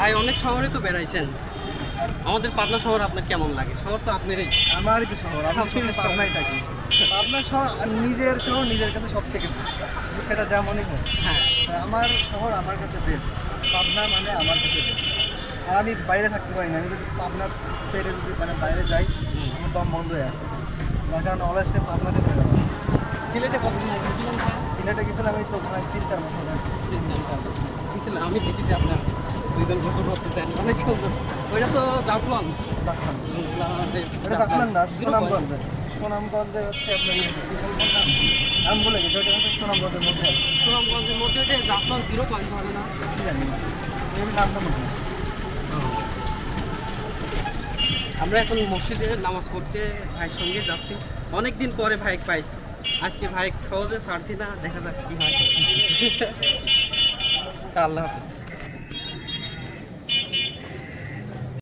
ভাই অনেক শহরে তো বেড়াইছেন। আমাদের পাবনা শহর আপনার কেমন লাগে? শহর তো আপনারই। আমারই তো শহর আমি সবসময় পাবনায় থাকি। পাবনা শহর নিজের শহর নিজের কাছে সব থেকে। সেটা যেমনই হোক হ্যাঁ। আমার শহর আমার কাছে বেস্ট পাবনা মানে আমার কাছে বেস্ট আর আমি বাইরে থাকতে পারি না। আমি যদি পাবনা ছেড়ে যদি মানে বাইরে যাই আমার দম বন্ধ হয়ে আসে। যার কারণে অলওয়েজ টাইম পাবনাতে হয়ে। যাবে সিলেটে কতদিন আগে গেছিলেন সিলেটে গেছিলাম আমি তো তিন চার মাস হবে তিন চার। গেছিলেন, আমি দেখেছি আপনার দুইজন গোসল করতেছেন অনেক সুন্দর। ওইটা তো জাফলং। জাফরান এটা জাফরান না সুনামগঞ্জে। সুনামগঞ্জে হচ্ছে আপনার ইয়ে? নাম? বলে গেছে ওটা হচ্ছে সুনামগঞ্জের মধ্যে। সুনামগঞ্জের মধ্যে ওটা জাফলং জিরো পয়েন্ট হবে না? জানি না। আমি নামটা আমরা এখন মসজিদে নামাজ পড়তে ভাইয়ের সঙ্গে যাচ্ছি। অনেক দিন পরে ভাই পাইছি। আজকে ভাই সহজে ছাড়ছি না দেখা যাক কি হয়। তা আল্লাহ হাফিজ।